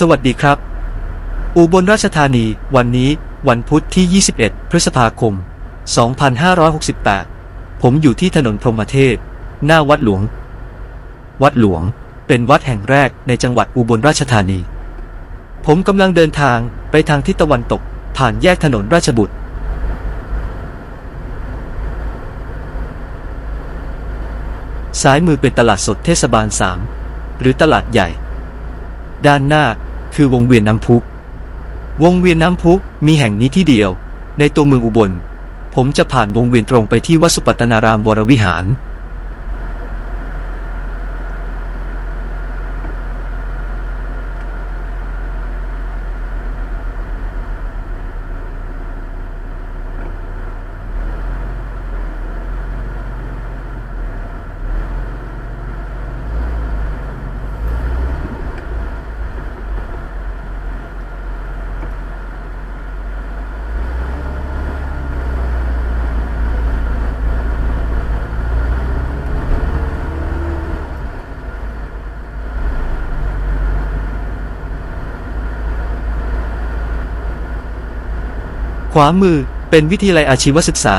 สวัสดีครับ อุบลราชธานี วันนี้ วันพุธที่ 21 พฤษภาคม 2568 ผมอยู่ที่ถนนพรหมเทพ หน้าวัดหลวง วัดหลวง เป็นวัดแห่งแรกในจังหวัดอุบลราชธานี ผมกำลังเดินทางไปทางทิศตะวันตก ผ่านแยกถนนราชบุตร ซ้ายมือเป็นตลาดสดเทศบาล 3 หรือตลาดใหญ่ ด้านหน้า คือวงเวียนน้ำพุวงเวียนน้ำพุมีแห่งนี้ที่เดียว ในตัวเมืองอุบล ผมจะผ่านวงเวียนตรงไปที่วัดสุปัตตนารามวรวิหาร ขวามือเป็นวิทยาลัยอาชีวศึกษา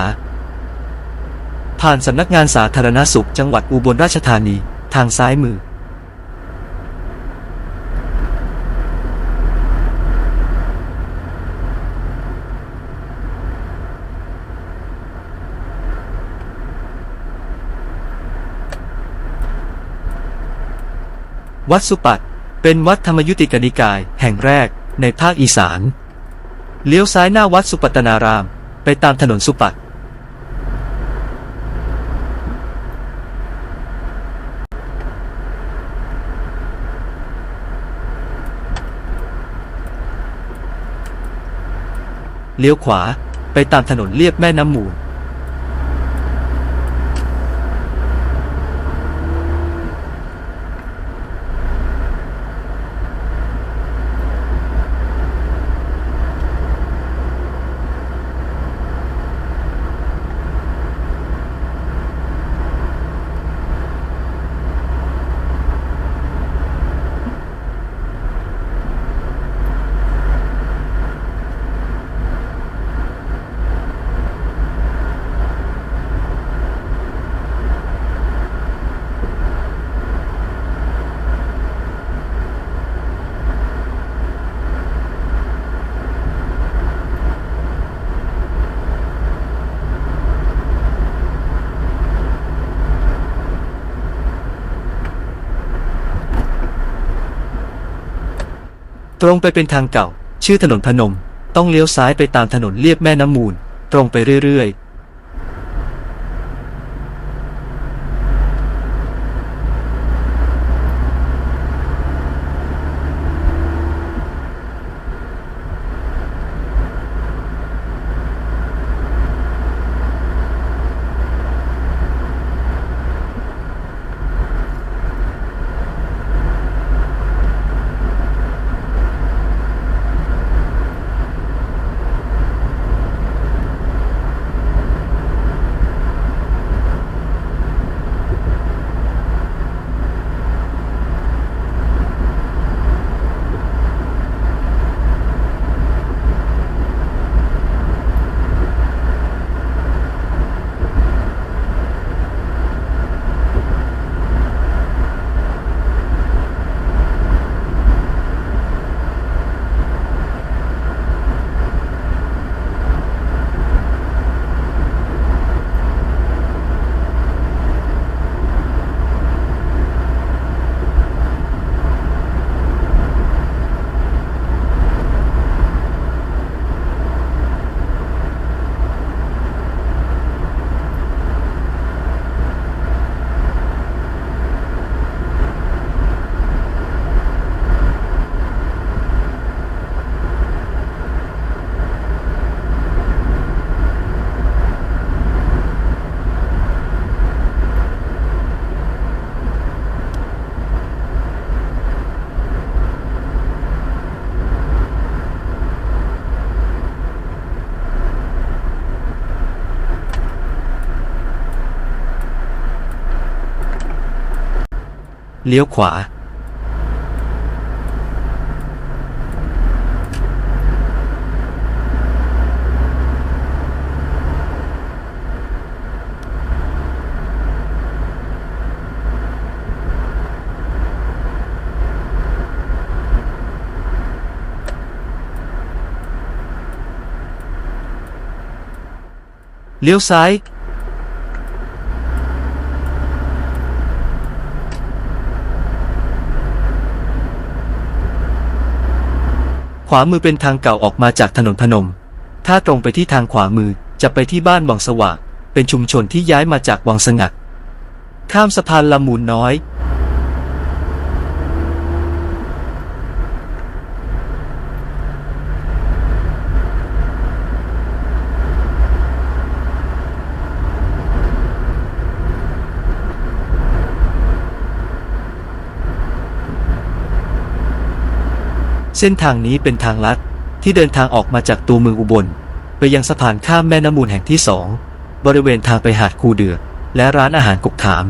ผ่านสำนักงานสาธารณสุขจังหวัดอุบลราชธานี ทางซ้ายมือ วัดสุปัตเป็นวัดธรรมยุติกนิกายแห่งแรกในภาคอีสาน เลี้ยวซ้ายหน้าวัดสุปัตนาราม ไปตามถนนสุปัตเลี้ยวขวาไปตามถนนเลียบแม่น้ำมูล ตรงไปเป็นทางเก่า ชื่อถนนพนม ต้องเลี้ยวซ้ายไปตามถนนเลียบแม่น้ำมูล ตรงไปเรื่อยๆ เลี้ยวขวา เลี้ยวซ้าย ขวามือเป็นทางเก่าออกมาจากถนนพนม ถ้าตรงไปที่ทางขวามือจะไปที่บ้านวังสว่างเป็นชุมชนที่ย้ายมาจากวังสงัด ข้ามสะพานลำมูลน้อย เส้นทางนี้เป็นทางลัดที่เดินทางออกมาจากตัวเมืองอุบล ไปยังสะพานข้ามแม่น้ำมูลแห่งที่สองบริเวณทางไปหาดคูเดือ และร้านอาหารกกขาม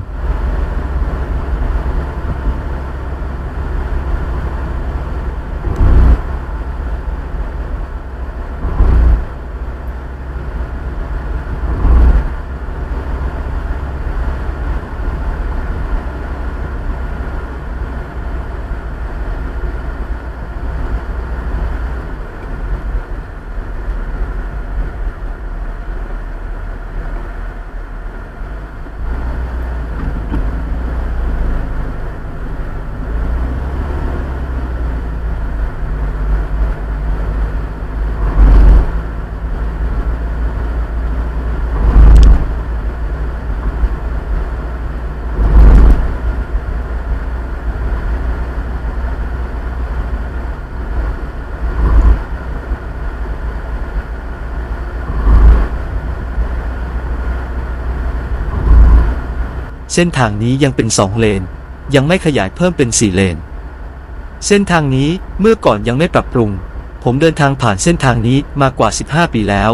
เส้นทางนี้ยังเป็นสองเลน ยังไม่ขยายเพิ่มเป็นสี่เลน เส้นทางนี้เมื่อก่อนยังไม่ปรับปรุง ผมเดินทางผ่านเส้นทางนี้มากว่า 15 ปีแล้ว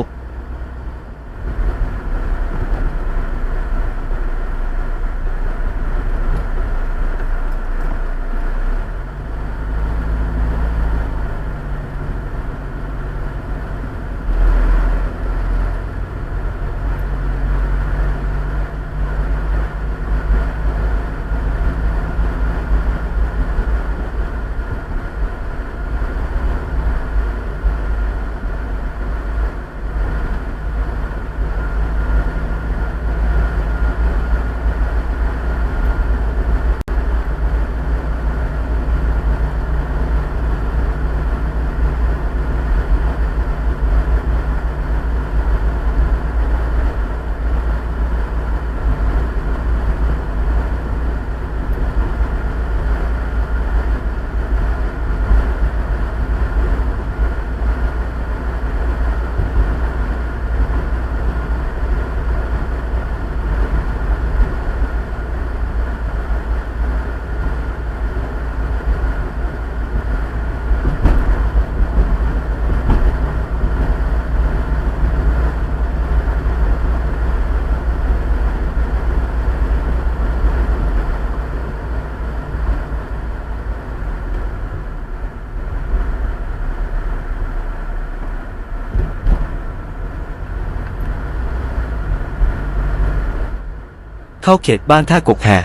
เข้าเขตบ้านท่ากกแห่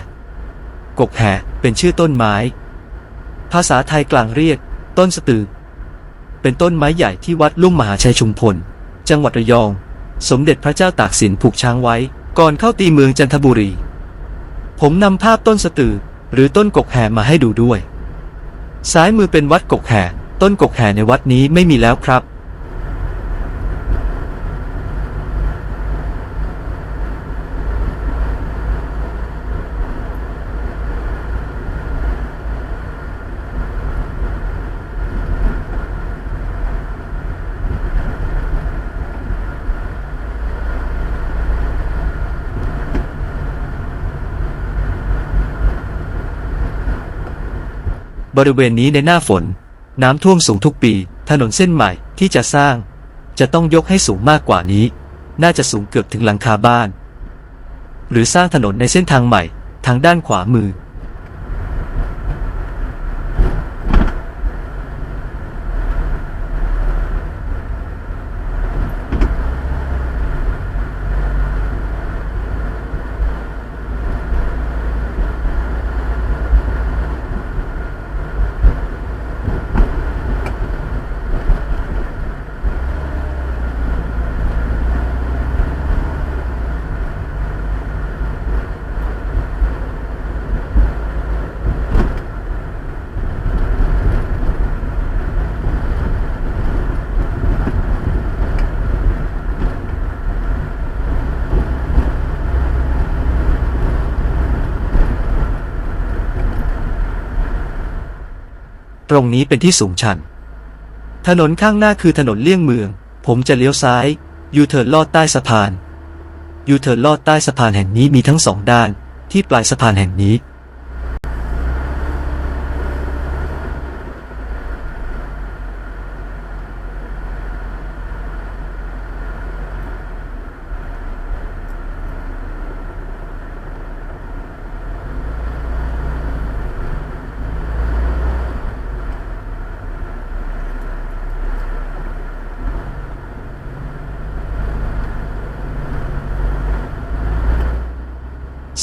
กกแห่เป็นชื่อต้นไม้ ภาษาไทยกลางเรียก ต้นสตือ เป็นต้นไม้ใหญ่ที่วัดลุ่มมหาชัยชุมพล จังหวัดระยอง สมเด็จพระเจ้าตากสินผูกช้างไว้ ก่อนเข้าตีเมืองจันทบุรี ผมนำภาพต้นสตือ หรือต้นกกแห่มาให้ดูด้วย ซ้ายมือเป็นวัดกกแห่ต้นกกแห่ในวัดนี้ไม่มีแล้วครับ บริเวณนี้ในหน้าฝน น้ำท่วมสูงทุกปี ถนนเส้นใหม่ที่จะสร้าง จะต้องยกให้สูงมากกว่านี้ น่าจะสูงเกือบถึงหลังคาบ้าน หรือสร้างถนนในเส้นทางใหม่ ทางด้านขวามือ ตรงนี้เป็นที่สูงชัน ถนนข้างหน้าคือถนนเลี่ยงเมือง ผมจะเลี้ยวซ้ายยูเทิร์นลอดใต้สะพานยูเทิร์นลอดใต้สะพานแห่งนี้มีทั้งสองด้าน ที่ปลายสะพานแห่งนี้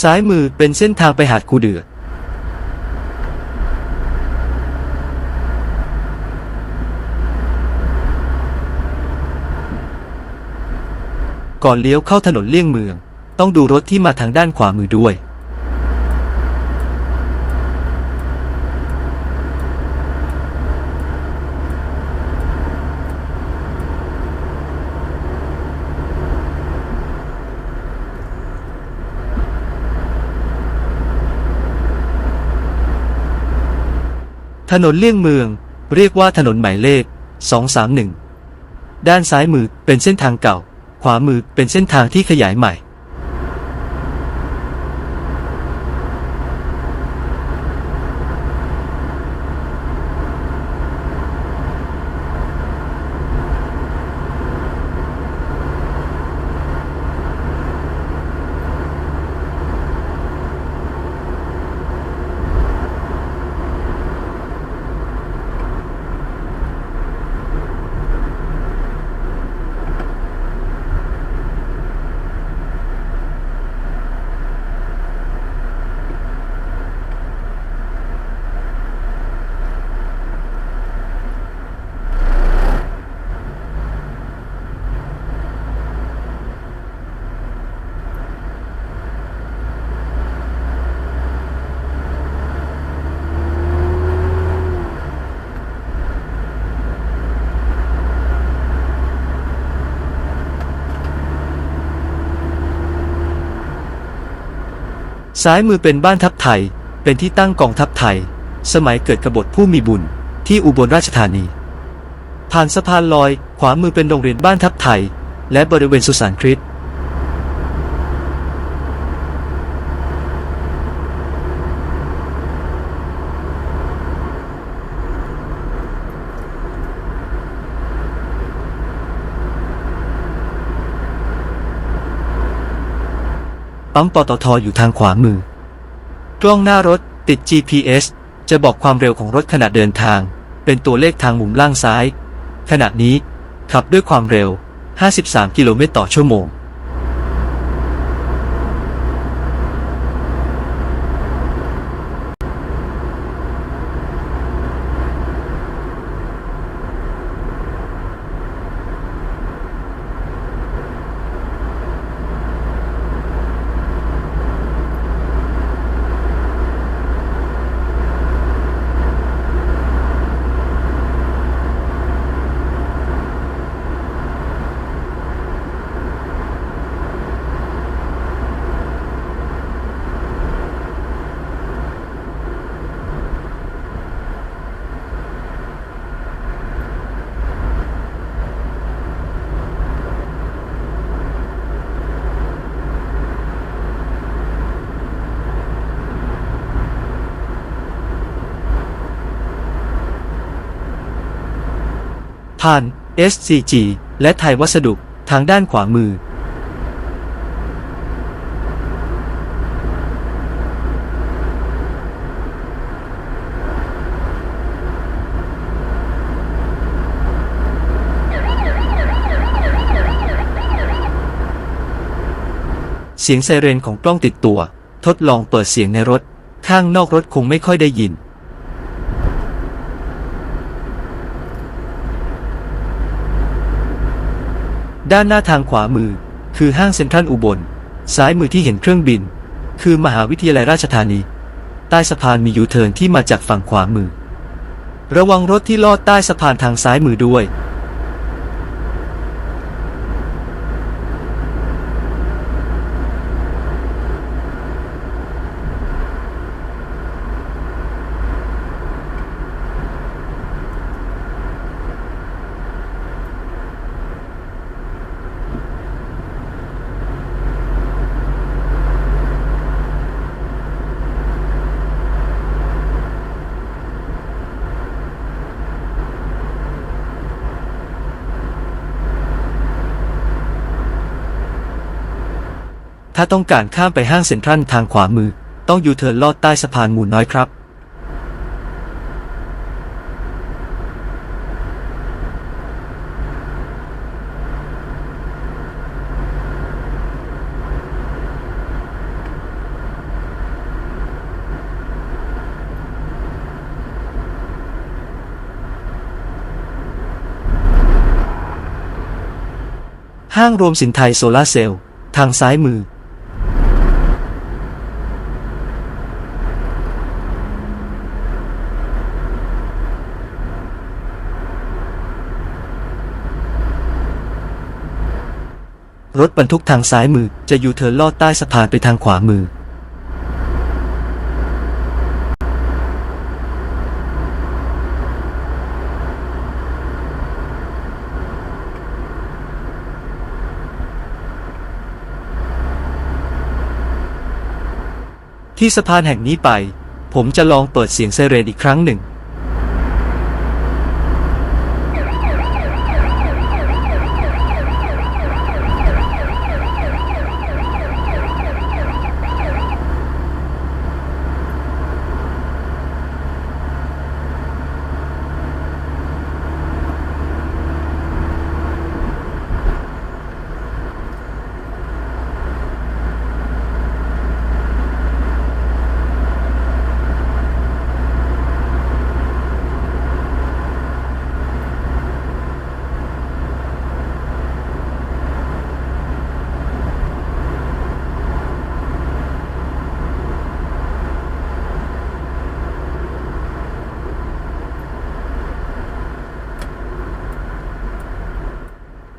ซ้ายมือเป็นเส้นทางไปหาดคูเดือ ก่อนเลี้ยวเข้าถนนเลี่ยงเมือง ต้องดูรถที่มาทางด้านขวามือด้วย ถนนเลี่ยงเมือง เรียกว่าถนนหมายเลข 231 ด้านซ้ายมือเป็นเส้นทางเก่า ขวามือเป็นเส้นทางที่ขยายใหม่ ซ้ายมือเป็นบ้านทัพไทย เป็นที่ตั้งกองทัพไทย สมัยเกิดกบฏผู้มีบุญ ที่อุบลราชธานี ผ่านสะพานลอย ขวามือเป็นโรงเรียนบ้านทัพไทย และบริเวณสุสานคริสต์ ปั๊มปตทอยู่ทางขวามือ กล้องหน้ารถติด GPS จะบอกความเร็วของรถขณะเดินทาง เป็นตัวเลขทางมุมล่างซ้าย ขณะนี้ขับด้วยความเร็ว 53 กิโลเมตรต่อชั่วโมง ผ่าน SCG และไทยวัสดุทางด้านขวามือ เสียงไซเรนของกล้องติดตัว ทดลองเปิดเสียงในรถ ข้างนอกรถคงไม่ค่อยได้ยิน ด้านหน้าทางขวามือ คือห้างเซ็นทรัลอุบล ซ้ายมือที่เห็นเครื่องบิน คือมหาวิทยาลัยราชธานี ใต้สะพานมียูเทิร์นที่มาจากฝั่งขวามือ ระวังรถที่ลอดใต้สะพานทางซ้ายมือด้วย ถ้าต้องการข้ามไปห้างเซ็นทรัลทางขวามือ ต้องยูเทิร์นลอดใต้สะพานหมูน้อยครับ ห้างรวมสินไทยโซลาร์เซลล์ทางซ้ายมือ รถบรรทุกทางซ้ายมือจะยูเทิร์นลอดใต้สะพานไปทางขวามือ ที่สะพานแห่งนี้ไป ผมจะลองเปิดเสียงไซเรนอีกครั้งหนึ่ง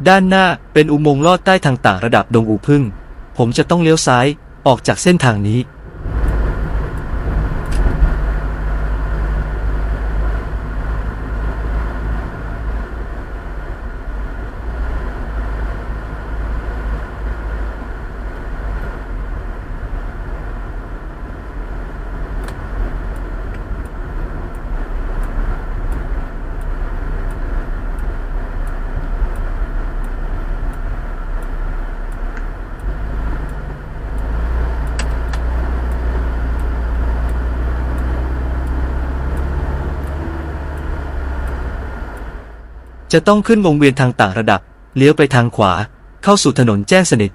ด้านหน้าเป็นอุโมงค์ลอดใต้ทางต่างระดับดงอูพึ่ง ผมจะต้องเลี้ยวซ้ายออกจากเส้นทางนี้ จะต้องขึ้นวงเวียนทางต่างระดับ เลี้ยวไปทางขวา เข้าสู่ถนนแจ้งสนิท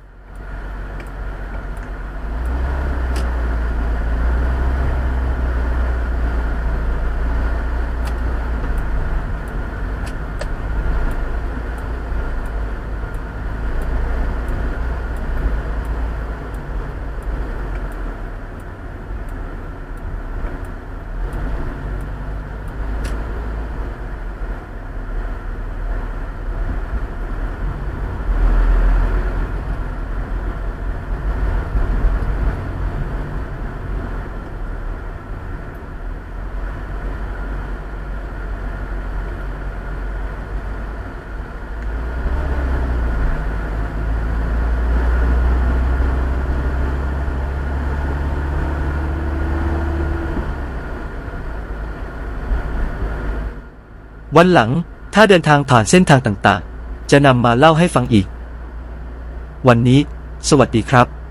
วันหลังถ้าเดินทางผ่านเส้นทางต่างๆ จะนำมาเล่าให้ฟังอีก วันนี้ สวัสดีครับ